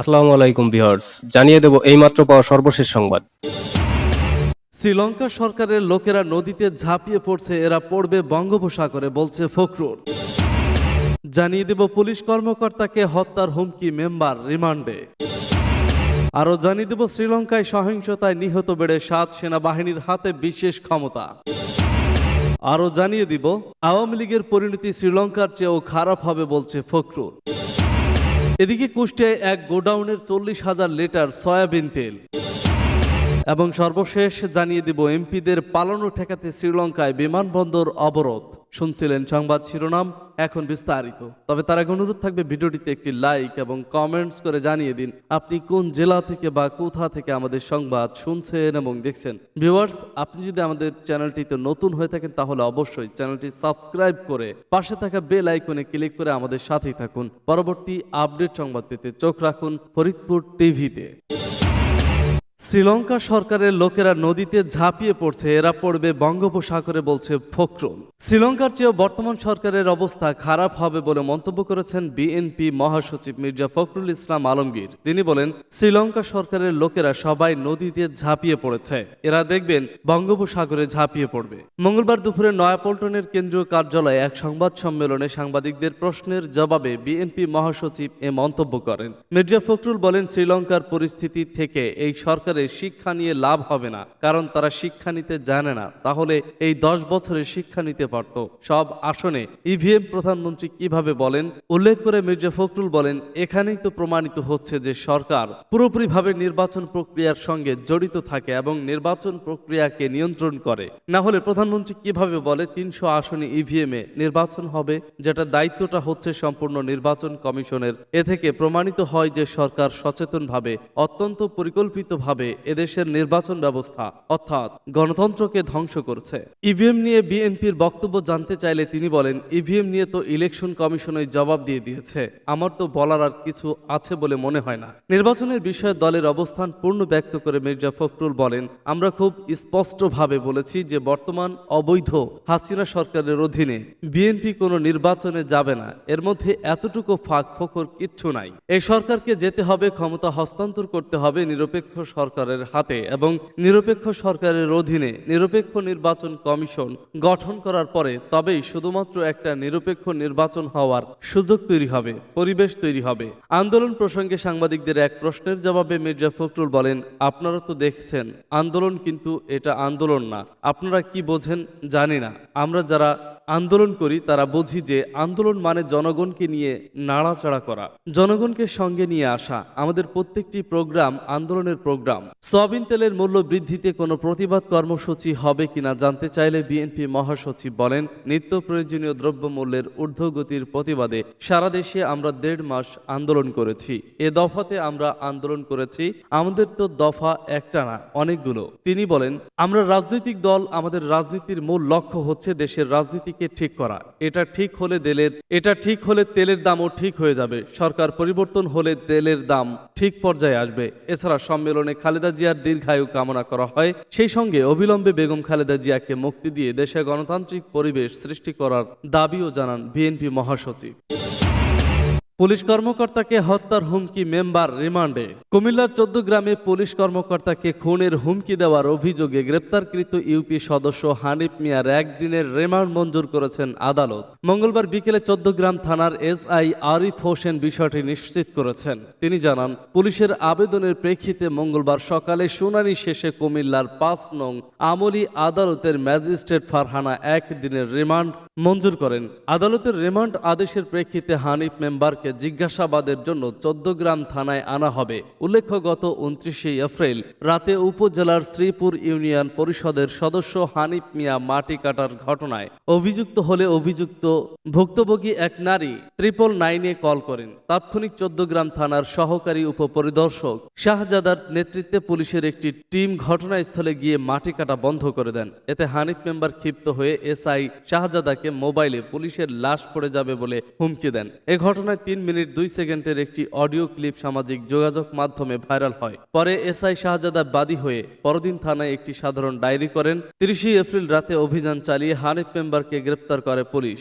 আসসালামু আলাইকুম ভিউয়ার্স, জানিয়ে দেব এইমাত্র পাওয়া সর্বশেষ সংবাদ। শ্রীলঙ্কা সরকারের লোকেরা নদীতে ঝাঁপিয়ে পড়ছে, এরা পড়বে বঙ্গোপসাগরে, বলছে ফখরুল। জানিয়ে দেব পুলিশ কর্মকর্তাকে হত্যার হুমকি, মেম্বার রিমান্ডে। আরও জানিয়ে দেব শ্রীলঙ্কায় সহিংসতায় নিহত বেড়ে সাত সেনাবাহিনীর হাতে বিশেষ ক্ষমতা। আরও জানিয়ে দিব, আওয়ামী লীগের পরিণতি শ্রীলঙ্কার চেয়েও খারাপ হবে, বলছে ফখরুল। এদিকে কুষ্টিয়ায় এক গোডাউনের চল্লিশ হাজার লিটার সয়াবিন তেল। এবং সর্বশেষ জানিয়ে দিব, এমপিদের পালানো ঠেকাতে শ্রীলঙ্কায় বিমানবন্দর অবরোধ। শুনছিলেন সংবাদ শিরোনাম এখন বিস্তারিত। তবে তার আগে অনুরোধ থাকবে ভিডিওটিতে একটি লাইক এবং কমেন্টস করে জানিয়ে দিন আপনি কোন জেলা থেকে বা কোথা থেকে আমাদের সংবাদ শুনছেন এবং দেখছেন। ভিউয়ার্স, আপনি যদি আমাদের চ্যানেলটিতে নতুন হয়ে থাকেন তাহলে অবশ্যই চ্যানেলটি সাবস্ক্রাইব করে পাশে থাকা বেল আইকনে ক্লিক করে আমাদের সাথেই থাকুন। পরবর্তী আপডেট সংবাদ পেতে চোখ রাখুন ফরিদপুর টিভিতে। শ্রীলঙ্কা সরকারের লোকেরা নদীতে ঝাঁপিয়ে পড়ছে, এরা পড়বে বঙ্গোপসাগরে, বলছে ফখরুল। শ্রীলঙ্কার চেয়েও বর্তমান সরকারের অবস্থা খারাপ হবে বলে মন্তব্য করেছেন বিএনপি মহাসচিব মির্জা ফখরুল ইসলাম আলমগীর। তিনি বলেন, শ্রীলঙ্কা সরকারের লোকেরা সবাই নদীতে ঝাঁপিয়ে পড়েছে। এরা দেখবেন বঙ্গোপসাগরে ঝাঁপিয়ে পড়বে। মঙ্গলবার দুপুরে নয়াপল্টনের কেন্দ্রীয় কার্যালয়ে এক সংবাদ সম্মেলনে সাংবাদিকদের প্রশ্নের জবাবে বিএনপি মহাসচিব এ মন্তব্য করেন। মির্জা ফখরুল বলেন, শ্রীলঙ্কার পরিস্থিতি থেকে এই সরকারের শিক্ষা নিয়ে লাভ হবে না, কারণ তারা শিক্ষা নিতে জানে না। তাহলে এই দশ বছরে শিক্ষা নিতে পারত। সব আসনে ইভিএম প্রধানমন্ত্রী কীভাবে বলেন? উল্লেখ করে মির্জা ফখরুল বলেন, এখানেই তো প্রমাণিত হচ্ছে যে সরকার পুরোপুরিভাবে নির্বাচন প্রক্রিয়ার সঙ্গে জড়িত থাকে এবং নির্বাচন প্রক্রিয়াকে নিয়ন্ত্রণ করে। না হলে প্রধানমন্ত্রী কীভাবে বলে তিনশো আসনে ইভিএমে নির্বাচন হবে, যেটা দায়িত্বটা হচ্ছে সম্পূর্ণ নির্বাচন কমিশনের। এ থেকে প্রমাণিত হয় যে সরকার সচেতনভাবে, অত্যন্ত পরিকল্পিতভাবে এদেশের নির্বাচন ব্যবস্থা, অর্থাৎ গণতন্ত্রকে ধ্বংস করছে। ইভিএম নিয়ে বিএনপির বক্তব্য জানতে চাইলে তিনি বলেন, ইভিএম নিয়ে তো ইলেকশন কমিশনই জবাব দিয়ে দিয়েছে। আমার তো বলার আর কিছু আছে বলে মনে হয় না। নির্বাচনের বিষয়ে দলের অবস্থান পূর্ণ ব্যক্ত করে মির্জা ফখরুল বলেন, আমরা খুব স্পষ্টভাবে বলেছি যে বর্তমান অবৈধ হাসিনা সরকারের অধীনে বিএনপি কোনো নির্বাচনে যাবে না। এর মধ্যে এতটুকু ফাঁক ফোকর কিচ্ছু নাই। এই সরকারকে যেতে হবে, ক্ষমতা হস্তান্তর করতে হবে, নিরপেক্ষ সরকারের হাতে এবং নিরপেক্ষ সরকারের অধীনে নিরপেক্ষ নির্বাচন কমিশন গঠন করার পরে তবেই শুধুমাত্র একটা নিরপেক্ষ নির্বাচন হওয়ার সুযোগ তৈরি হবে, পরিবেশ তৈরি হবে। আন্দোলন প্রসঙ্গে সাংবাদিকদের এক প্রশ্নের জবাবে মির্জা ফখরুল বলেন, আপনারা তো দেখছেন, আন্দোলন কিন্তু এটা আন্দোলন না। আপনারা কি বোঝেন জানি না। আমরা যারা আন্দোলন করি, তারা বুঝি যে আন্দোলন মানে জনগণকে নিয়ে নাড়াচাড়া করা, জনগণকে সঙ্গে নিয়ে আসা, আমাদের প্রত্যেকটি প্রোগ্রাম আন্দোলনের প্রোগ্রাম। সয়াবিন তেলের মূল্য বৃদ্ধিতে কোনো প্রতিবাদ কর্মসূচি হবে কিনা জানতে চাইলে বিএনপি মহাসচিব বলেন, নিত্য প্রয়োজনীয় দ্রব্যমূল্যের ঊর্ধ্বগতির প্রতিবাদে সারা দেশে আমরা দেড় মাস আন্দোলন করেছি। এ দফাতে আমরা আন্দোলন করেছি, আমাদের তো দফা একটা না, অনেকগুলো। তিনি বলেন, আমরা রাজনৈতিক দল, আমাদের রাজনীতির মূল লক্ষ্য হচ্ছে দেশের রাজনীতিকে ঠিক করা। এটা ঠিক হলে তেলের এটা ঠিক হলে তেলের দামও ঠিক হয়ে যাবে। সরকার পরিবর্তন হলে তেলের দাম ঠিক পর্যায়ে আসবে। এছাড়া সম্মেলনে খালেদা জিয়ার দীর্ঘায়ু কামনা করা হয়। সেই সঙ্গে অবিলম্বে বেগম খালেদা জিয়াকে মুক্তি দিয়ে দেশে গণতান্ত্রিক পরিবেশ সৃষ্টি করার দাবিও জানান বিএনপি মহাসচিব। পুলিশ কর্মকর্তাকে হত্যার হুমকি মেম্বার রিমান্ডে। কুমিল্লার চোদ্দ গ্রামে পুলিশ কর্মকর্তাকে খুনের হুমকি দেওয়ার অভিযোগে গ্রেপ্তারকৃত ইউপি সদস্য হানিফ মিয়ার একদিনের রিমান্ড মঞ্জুর করেছেন আদালত। মঙ্গলবার বিকেলে চোদ্দ গ্রাম থানার এসআই আরিফ হোসেন বিষয়টি নিশ্চিত করেছেন। তিনি জানান, পুলিশের আবেদনের প্রেক্ষিতে মঙ্গলবার সকালে শুনানি শেষে কুমিল্লার পাঁচ নং আমলি আদালতের ম্যাজিস্ট্রেট ফারহানা একদিনের রিমান্ড মঞ্জুর করেন। আদালতের রিমান্ড আদেশের প্রেক্ষিতে হানিফ মেম্বারকে জিজ্ঞাসাবাদের জন্য চোদ্দগ্রাম থানায় আনা হবে। উল্লেখ্য, গত উনত্রিশে এপ্রিল রাতে উপজেলার শ্রীপুর ইউনিয়ন পরিষদের সদস্য হানিফ মিয়া মাটি কাটার ঘটনায় অভিযুক্ত হলে অভিযুক্ত ভুক্তভোগী এক নারী ট্রিপল নাইনে কল করেন। তাৎক্ষণিক চোদ্দগ্রাম থানার সহকারী উপপরিদর্শক শাহজাদার নেতৃত্বে পুলিশের একটি টিম ঘটনাস্থলে গিয়ে মাটি কাটা বন্ধ করে দেন। এতে হানিফ মেম্বার ক্ষিপ্ত হয়ে এসআই শাহজাদাকে মোবাইলে পুলিশের লাশ পড়ে যাবে বলে হুমকি দেন। এ ঘটনায় তিন মিনিট দুই সেকেন্ডের একটি অডিও ক্লিপ সামাজিক যোগাযোগ মাধ্যমে ভাইরাল হয়। পরে এসআই শাহজাদা বাদী হয়ে পরদিন থানায় একটি সাধারণ ডায়েরি করেন। তিরিশে এপ্রিল রাতে অভিযান চালিয়ে হানিফ মেম্বারকে গ্রেপ্তার করে পুলিশ।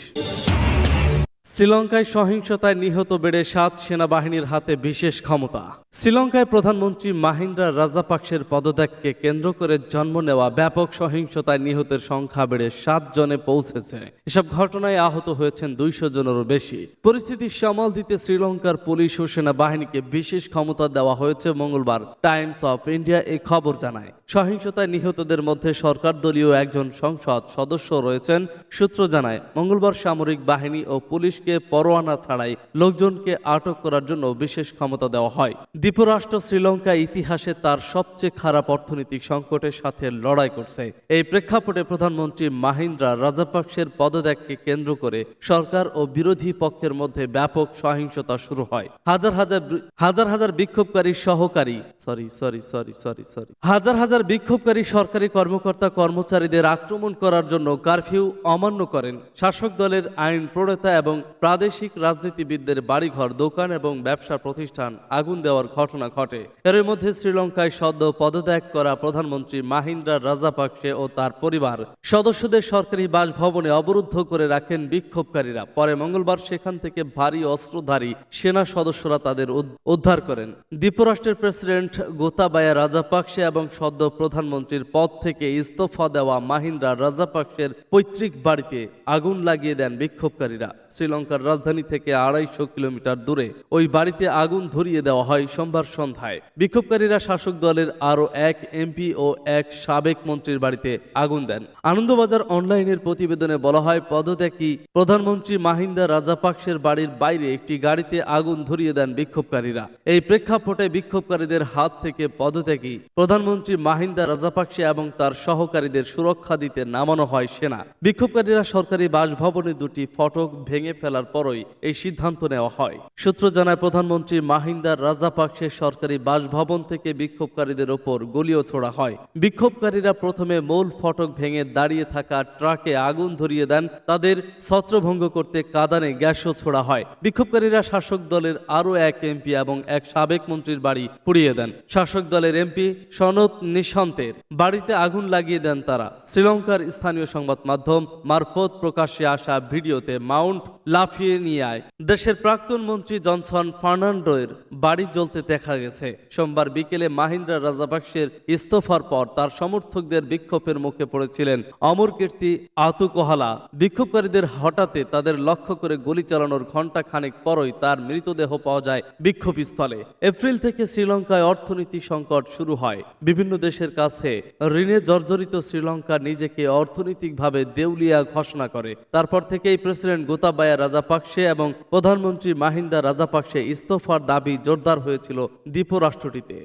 শ্রীলঙ্কায় সহিংসতায় নিহত বেড়ে সাত সেনাবাহিনীর হাতে বিশেষ ক্ষমতা। শ্রীলঙ্কায় প্রধানমন্ত্রী মাহিন্দ্রা রাজাপাকসের পদত্যাগকে কেন্দ্র করে জন্ম নেওয়া ব্যাপক সহিংসতায় নিহতের সংখ্যা বেড়ে সাত জনে পৌঁছেছে। এসব ঘটনায় আহত হয়েছেন দুইশো জনেরও বেশি। পরিস্থিতি সামাল দিতে শ্রীলঙ্কার পুলিশ ও সেনাবাহিনীকে বিশেষ ক্ষমতা দেওয়া হয়েছে মঙ্গলবার, টাইমস অফ ইন্ডিয়া এই খবর জানায়। সহিংসতায় নিহতদের মধ্যে সরকার দলীয় একজন সংসদ সদস্য রয়েছেন, সূত্র জানায়। মঙ্গলবার সামরিক বাহিনী ও পুলিশকে পরোয়ানা ছাড়াই লোকজনকে আটক করার জন্য বিশেষ ক্ষমতা দেওয়া হয়। দ্বীপরাষ্ট্র শ্রীলঙ্কা ইতিহাসে তার সবচেয়ে খারাপ অর্থনৈতিক সংকটের সাথে লড়াই করছে। এই প্রেক্ষাপটে প্রধানমন্ত্রী মাহিন্দ্রা রাজাপাকসের পদত্যাগকে কেন্দ্র করে সরকার ও বিরোধী পক্ষের মধ্যে ব্যাপক সহিংসতা শুরু হয়। হাজার হাজার হাজার হাজার বিক্ষোভকারী সহকারী sorry sorry sorry sorry sorry. হাজার হাজার বিক্ষোভকারী সরকারি কর্মকর্তা কর্মচারীদের আক্রমণ করার জন্য কারফিউ অমান্য করেন। শাসক দলের আইন প্রণেতা এবং প্রাদেশিক রাজনীতিবিদদের বাড়িঘর, দোকান এবং ব্যবসা প্রতিষ্ঠান আগুন দেওয়ার ঘটনা ঘটে। এর মধ্যে শ্রীলঙ্কায় সদ্য পদত্যাগ করা প্রধানমন্ত্রী মাহিন্দ্রা রাজাপাকসে ও তার পরিবার। সদস্যদের সরকারি বাসভবনে অবরুদ্ধ করে রাখেন বিক্ষোভকারীরা। পরে মঙ্গলবার সেখান থেকে ভারী অস্ত্রধারী সেনা সদস্যরা তাদের উদ্ধার করেন। দ্বীপরাষ্ট্রের প্রেসিডেন্ট গোতাবায়া রাজাপাকসে এবং সদ্য প্রধানমন্ত্রীর পদ থেকে ইস্তফা দেওয়া মাহিন্দ্রা রাজাপাকসের পৈতৃক বাড়িতে আগুন লাগিয়ে দেন বিক্ষোভকারীরা। শ্রীলঙ্কার রাজধানী থেকে আড়াইশো কিলোমিটার দূরে। ওই বাড়িতে আগুন ধরিয়ে দেওয়া হয় সোমবার সন্ধ্যায়। বিক্ষোভকারীরা শাসক দলের আরও এক এমপি ও এক সাবেক মন্ত্রীর বাড়িতে আগুন দেন। আনন্দবাজার অনলাইনের প্রতিবেদনে বলা হয়, পদত্যাগী প্রধানমন্ত্রী মাহিন্দা রাজাপাকসের বাড়ির বাইরে একটি গাড়িতে আগুন ধরিয়ে দেন বিক্ষোভকারীরা। এই প্রেক্ষাপটে বিক্ষোভকারীদের হাত থেকে পদত্যাগী প্রধানমন্ত্রী মাহিন্দা রাজাপাকসে এবং তার সহকারীদের সুরক্ষা দিতে নামানো হয় সেনা। বিক্ষোভকারীরা সরকারি বাসভবনে দুটি ফটক ভেঙে ফেলার পরই এই সিদ্ধান্ত নেওয়া হয়। সূত্র জানায়, প্রধানমন্ত্রী মাহিন্দার রাজাপাকসের সরকারি বাসভবন থেকে বিক্ষোভকারীদের ওপর গুলিও ছোড়া হয়। বিক্ষোভকারীরা প্রথমে মূল ফটক ভেঙে দাঁড়িয়ে থাকা ট্রাকে আগুন ধরিয়ে দেন। তাদের ছত্রভঙ্গ করতে কাদানে গ্যাসও ছোড়া হয়। বিক্ষোভকারীরা শাসক দলের আরও এক এমপি এবং এক সাবেক মন্ত্রীর বাড়ি পুড়িয়ে দেন। শাসক দলের এমপি সনত নিশান্তের বাড়িতে আগুন লাগিয়ে দেন তারা। শ্রীলঙ্কার স্থানীয় সংবাদ মাধ্যম মারফত প্রকাশ্যে আসা ভিডিওতে মাউন্ট লাফিয়ে নিয়ে আয়। দেশের প্রাক্তন মন্ত্রী জনসন ফার্নান্ডোয়ের বাড়ি জ্বলতে দেখা গেছে। সোমবার বিকেলে মাহিন্দ্রা রাজাপাকসের ইস্তফার পর তার সমর্থকদের বিক্ষোভের মুখে পড়েছিলেন অমর কীর্তি আতুকোহালা বিক্ষোভকারীদের হঠাতে তাদের লক্ষ্য করে গুলি চালানোর ঘণ্টা খানেক পরই তার মৃতদেহ পাওয়া যায় বিক্ষোভস্থলে। এপ্রিল থেকে শ্রীলঙ্কায় অর্থনীতি সংকট শুরু হয়। বিভিন্ন দেশের কাছে ঋণে জর্জরিত শ্রীলঙ্কা নিজেকে অর্থনৈতিকভাবে দেউলিয়া ঘোষণা করে। তারপর থেকেই প্রেসিডেন্ট গোতাবায়া রাজাপাকসে এবং প্রধানমন্ত্রী মাহিন্দা রাজাপাকসে ইস্তফার দাবি জোরদার হয়েছিল দ্বীপরাষ্ট্রটিতে।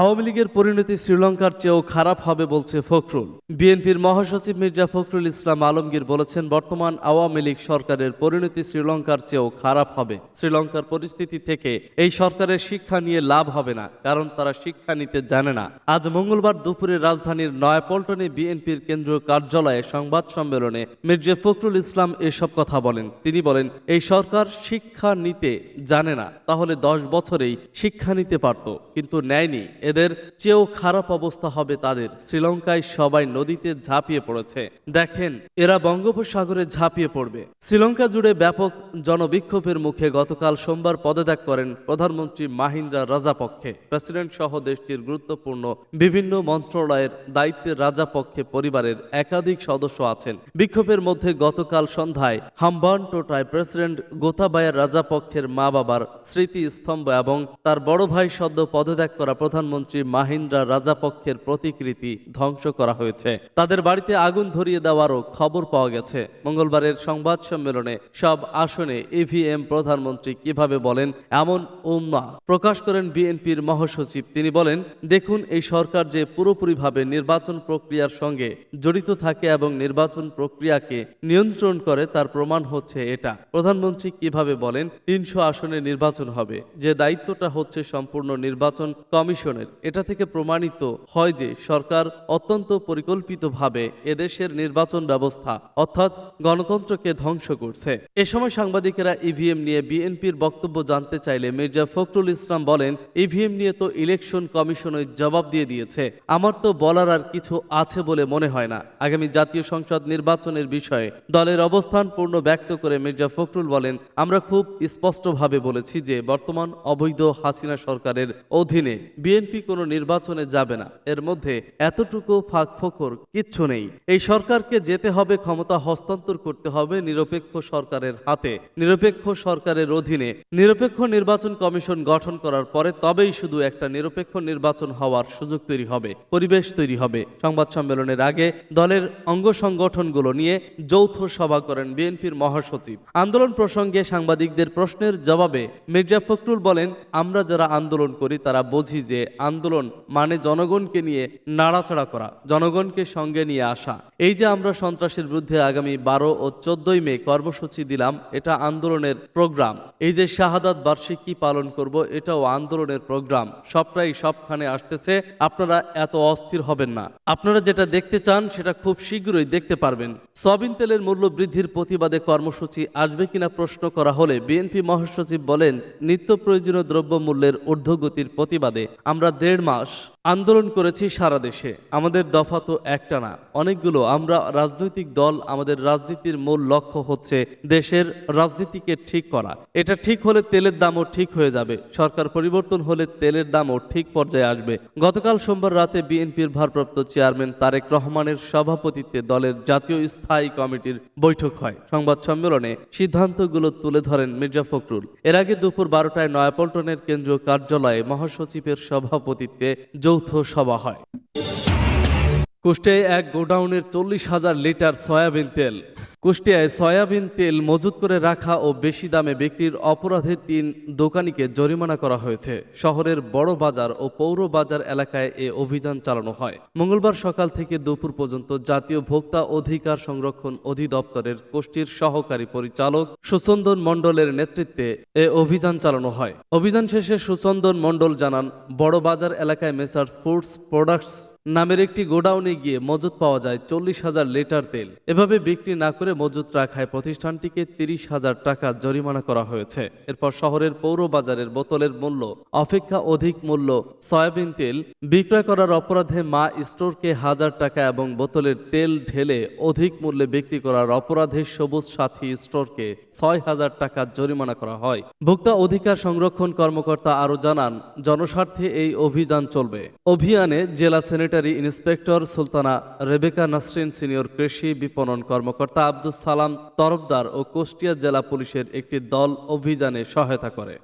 আওয়ামী লীগের পরিণতি শ্রীলঙ্কার চেয়েও খারাপ হবে বলছে ফখরুল। বিএনপির মহাসচিব মির্জা ফখরুল ইসলাম আলমগীর বলেছেন, বর্তমান আওয়ামী লীগ সরকারের পরিণতি শ্রীলঙ্কার চেয়েও খারাপ হবে। শ্রীলঙ্কার পরিস্থিতি থেকে এই সরকারের শিক্ষা নিয়ে লাভ হবে না, কারণ তারা শিক্ষা নিতে জানে না। আজ মঙ্গলবার দুপুরে রাজধানীর নয়াপল্টনে বিএনপির কেন্দ্রীয় কার্যালয়ে সংবাদ সম্মেলনে মির্জা ফখরুল ইসলাম এসব কথা বলেন। তিনি বলেন, এই সরকার শিক্ষা নিতে জানে না, তাহলে দশ বছরেই শিক্ষা নিতে পারত, কিন্তু নেয়নি এদের চেয়েও খারাপ অবস্থা হবে তাদের। শ্রীলঙ্কায় সবাই নদীতে ঝাঁপিয়ে পড়েছে। দেখেন, এরা বঙ্গোপসাগরে ঝাঁপিয়ে পড়বে। শ্রীলঙ্কা জুড়ে ব্যাপক জনবিক্ষোভের মুখে গতকাল সোমবার পদত্যাগ করেন প্রধানমন্ত্রী মাহিন্দ্রা রাজাপক্ষে। প্রেসিডেন্ট সহ দেশটির গুরুত্বপূর্ণ বিভিন্ন মন্ত্রণালয়ের দায়িত্বের রাজাপক্ষে পরিবারের একাধিক সদস্য আছেন। বিক্ষোভের মধ্যে গতকাল সন্ধ্যায় হাম্বান টোটায় প্রেসিডেন্ট গোতাবায়ার রাজাপক্ষের মা বাবার স্মৃতিস্তম্ভ এবং তার বড় ভাই সদ্য পদত্যাগ করা প্রধানমন্ত্রী মাহিন্দ্রা রাজাপক্ষের প্রতিকৃতি ধ্বংস করা হয়েছে। তাদের বাড়িতে আগুন ধরিয়ে দেওয়ারও খবর পাওয়া গেছে। মঙ্গলবারের সংবাদ সম্মেলনে সব আসনে ইভিএম প্রধানমন্ত্রী কীভাবে বলেন, এমন উম্মা প্রকাশ করেন বিএনপির মহাসচিব। তিনি বলেন, দেখুন, এই সরকার যে পুরোপুরিভাবে নির্বাচন প্রক্রিয়ার সঙ্গে জড়িত থাকে এবং নির্বাচন প্রক্রিয়াকে নিয়ন্ত্রণ করে, তার প্রমাণ হচ্ছে এটা। প্রধানমন্ত্রী কীভাবে বলেন, তিনশো আসনে নির্বাচন হবে। যে দায়িত্বটা হচ্ছে সম্পূর্ণ নির্বাচন কমিশনের কমিশনের এটা থেকে প্রমাণিত হয় যে সরকার অত্যন্ত পরিকল্পিতভাবে এদেশের নির্বাচন ব্যবস্থা, অর্থাৎ গণতন্ত্রকে ধ্বংস করছে। এ সময় সাংবাদিকেরা ইভিএম নিয়ে বিএনপির বক্তব্য জানতে চাইলে মির্জা ফখরুল ইসলাম বলেন, ইভিএম নিয়ে তো ইলেকশন কমিশনের জবাব দিয়ে দিয়েছে। আমার তো বলার আর কিছু আছে বলে মনে হয় না। আগামী জাতীয় সংসদ নির্বাচনের বিষয়ে দলের অবস্থান পূর্ণ ব্যক্ত করে মির্জা ফখরুল বলেন, আমরা খুব স্পষ্টভাবে বলেছি যে বর্তমান অবৈধ হাসিনা সরকারের অধীনে বিএনপি কোনো নির্বাচনে যাবে না। এর মধ্যে এতটুকু ফাঁক ফোকর কিচ্ছু নেই। এই সরকারকে যেতে হবে, ক্ষমতা হস্তান্তর করতে হবে নিরপেক্ষ সরকারের হাতে, নিরপেক্ষ সরকারের অধীনে। নিরপেক্ষ নির্বাচন কমিশন গঠন করার পরে তবেই শুধু একটা নিরপেক্ষ নির্বাচন হওয়ার সুযোগ তৈরি হবে, পরিবেশ তৈরি হবে। সংবাদ সম্মেলনের আগে দলের অঙ্গ সংগঠনগুলো নিয়ে যৌথ সভা করেন বিএনপির মহাসচিব। আন্দোলন প্রসঙ্গে সাংবাদিকদের প্রশ্নের জবাবে মির্জা ফখরুল বলেন, আমরা যারা আন্দোলন করি তারা বুঝি যে আন্দোলন মানে জনগণকে নিয়ে নাড়াচাড়া করা, জনগণকে সঙ্গে নিয়ে আসা। এই যে আমরা সন্ত্রাসের বিরুদ্ধে আগামী বারো ও চোদ্দই মে কর্মসূচি দিলাম, এটা আন্দোলনের প্রোগ্রাম। এই যে শাহাদাত বার্ষিকী পালন করব, এটাও আন্দোলনের প্রোগ্রাম। সবটাই সবখানে আসতেছে, আপনারা এত অস্থির হবেন না। আপনারা যেটা দেখতে চান, সেটা খুব শীঘ্রই দেখতে পারবেন। সয়াবিন তেলের মূল্য বৃদ্ধির প্রতিবাদে কর্মসূচি আসবে কিনা প্রশ্ন করা হলে বিএনপি মহাসচিব বলেন, নিত্য প্রয়োজনীয় দ্রব্যমূল্যের ঊর্ধ্বগতির প্রতিবাদে আমরা দেড় মাস আন্দোলন করেছি সারা দেশে। আমাদের দফা তো একটা না। অনেকগুলো আমরা রাজনৈতিক দল, আমাদের রাজনীতির মূল লক্ষ্য হচ্ছে দেশের রাজনীতিকে ঠিক করা। এটা ঠিক হলে তেলের দামও ঠিক হয়ে যাবে। সরকার পরিবর্তন হলে তেলের দামও ঠিক পর্যায়ে আসবে। গতকাল সোমবার রাতে বিএনপির ভারপ্রাপ্ত চেয়ারম্যান তারেক রহমানের সভাপতিত্বে দলের জাতীয় স্থায়ী কমিটির বৈঠক হয়। সংবাদ সম্মেলনে সিদ্ধান্তগুলো তুলে ধরেন মির্জা ফখরুল। এর আগে দুপুর বারোটায় নয়াপল্টনের কেন্দ্রীয় কার্যালয়ে মহাসচিবের সভাপতিত্বে যৌথ সভা হয়। কুষ্টে এক গোডাউনের চল্লিশ হাজার লিটার সয়াবিন তেল। কুষ্টিয়ায় সয়াবিন তেল মজুত করে রাখা ও বেশি দামে বিক্রির অপরাধে তিন দোকানিকে জরিমানা করা হয়েছে। শহরের বড় বাজার ও পৌর বাজার এলাকায় এ অভিযান চালানো হয়। মঙ্গলবার সকাল থেকে দুপুর পর্যন্ত জাতীয় ভোক্তা অধিকার সংরক্ষণ অধিদপ্তরের কোষ্ঠীর সহকারী পরিচালক সুচন্দন মণ্ডলের নেতৃত্বে এ অভিযান চালানো হয়। অভিযান শেষে সুচন্দন মণ্ডল জানান, বড় বাজার এলাকায় মেসার্স ফুডস প্রোডাক্টস নামের একটি গোডাউনে গিয়ে মজুত পাওয়া যায় চল্লিশ হাজার লিটার তেল। এভাবে বিক্রি না করে মজুত রাখায় প্রতিষ্ঠানটিকে তিরিশ হাজার টাকা জরিমানা করা হয়েছে। এরপর শহরের পৌর বাজারের বোতলের মূল্য, অপেক্ষা অধিক মূল্য, সয়াবিন তেল বিক্রয় করার অপরাধে মা স্টোরকে হাজার টাকা এবং বোতলের তেল ঢেলে অধিক মূল্যে বিক্রি করার অপরাধে সবুজ সাথী স্টোরকে ছয় হাজার টাকা জরিমানা করা হয়। ভোক্তা অধিকার সংরক্ষণ কর্মকর্তা আরও জানান, জনস্বার্থে এই অভিযান চলবে। অভিযানে জেলা sanitary inspector Sultana Rebeka Nasrin senior কৃষি বিপণন কর্মকর্তা আব্দুল সালাম তরফদার ও কুষ্টিয়া জেলা পুলিশের একটি দল অভিযানে সহায়তা করে।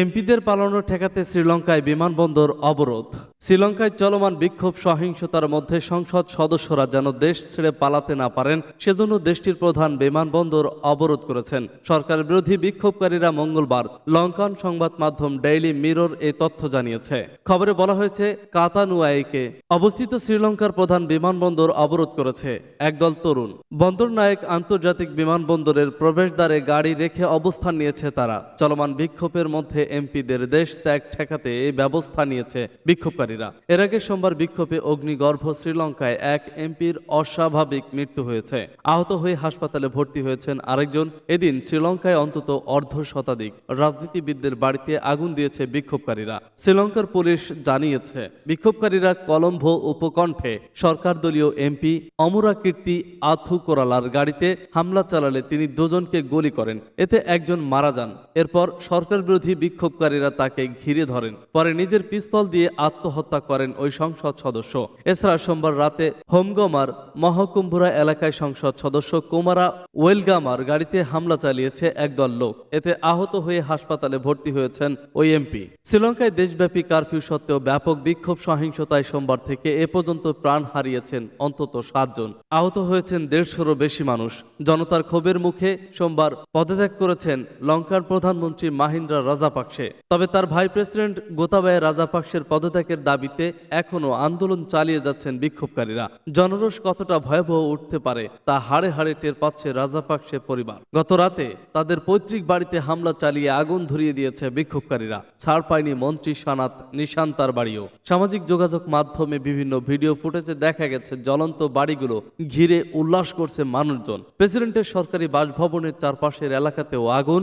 এমপিদের পালানো ঠেকাতে শ্রীলঙ্কায় বিমানবন্দর অবরোধ। শ্রীলঙ্কায় চলমান বিক্ষোভ সহিংসতার মধ্যে সংসদ সদস্যরা যেন দেশ ছেড়ে পালাতে না পারেন, সেজন্য দেশটির প্রধান বিমানবন্দর অবরোধ করেছেন। সরকার বিরোধী বিক্ষোভকারীরা মঙ্গলবার লঙ্কান সংবাদ মাধ্যম ডেইলি মিরর এই তথ্য জানিয়েছে। খবরে বলা হয়েছে, কাতানুয়াইকে অবস্থিত শ্রীলঙ্কার প্রধান বিমানবন্দর অবরোধ করেছে একদল তরুণ। বন্দর নায়ক আন্তর্জাতিক বিমানবন্দরের প্রবেশদ্বারে গাড়ি রেখে অবস্থান নিয়েছে তারা। চলমান বিক্ষোভের মধ্যে এমপিদের দেশ ত্যাগ ঠেকাতে এই ব্যবস্থা নিয়েছে বিক্ষোভকারীরা। এর আগে সোমবার বিক্ষোভে অগ্নিগর্ভ শ্রীলঙ্কায় এক এমপির অস্বাভাবিক মৃত্যু হয়েছে। আহত হয়ে হাসপাতালে ভর্তি হয়েছেন আরেকজন। এদিন শ্রীলঙ্কায় অন্তত অর্ধ শতাধিক রাজনীতিবিদদের বাড়িতে আগুন দিয়েছে বিক্ষোভকারীরা। শ্রীলঙ্কার পুলিশ জানিয়েছে, বিক্ষোভকারীরা কলম্বো উপকণ্ঠে সরকার দলীয় এমপি অমরা কীর্তি আথু কোরালার গাড়িতে হামলা চালালে তিনি দুজনকে গুলি করেন। এতে একজন মারা যান। এরপর সরকার বিরোধী বিক্ষোভকারীরা তাকে ঘিরে ধরেন। পরে নিজের পিস্তল দিয়ে আত্মহত্যা করেন ওই সংসদ সদস্য। এছাড়া সোমবার রাতে হোমগমার মহকুম্ভুরা এলাকায় সংসদ সদস্য কুমারা ওয়েলগামার গাড়িতে হামলা চালিয়েছে একদল লোক। এতে আহত হয়ে হাসপাতালে ভর্তি হয়েছেন ওই এমপি। শ্রীলঙ্কায় দেশব্যাপী কারফিউ সত্ত্বেও ব্যাপক বিক্ষোভ সহিংসতায় সোমবার থেকে এ পর্যন্ত প্রাণ হারিয়েছেন অন্তত সাতজন আহত হয়েছেন দেড়শোরও বেশি মানুষ। জনতার ক্ষোভের মুখে সোমবার পদত্যাগ করেছেন লঙ্কার প্রধানমন্ত্রী মাহিন্দ্রা রাজাপাকসে তবে তার ভাই প্রেসিডেন্ট গোতাবায়া রাজাপাকসের পদত্যাগের দাবিতে এখনও আন্দোলন চালিয়ে যাচ্ছেন বিক্ষোভকারীরা। জনরোষ কতটা ভয়াবহ উঠতে পারে, তা হাড়ে হাড়ে টের পাচ্ছে রাজাপাকসের পরিবার। গত রাতে তাদের পৈতৃক বাড়িতে হামলা চালিয়ে আগুন ধরিয়ে দিয়েছে বিক্ষোভকারীরা। ছাড় পায়নি মন্ত্রী সানাত নিশান্তার বাড়িও। সামাজিক যোগাযোগ মাধ্যমে বিভিন্ন ভিডিও ফুটেজে দেখা গেছে জ্বলন্ত বাড়িগুলো ঘিরে উল্লাস করছে মানুষজন। প্রেসিডেন্টের সরকারি বাসভবনের চারপাশের এলাকাতেও আগুন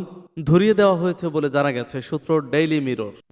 ধরিয়ে দেওয়া হয়েছে বলে জানা গেছে সূত্র ডেইলি মিরর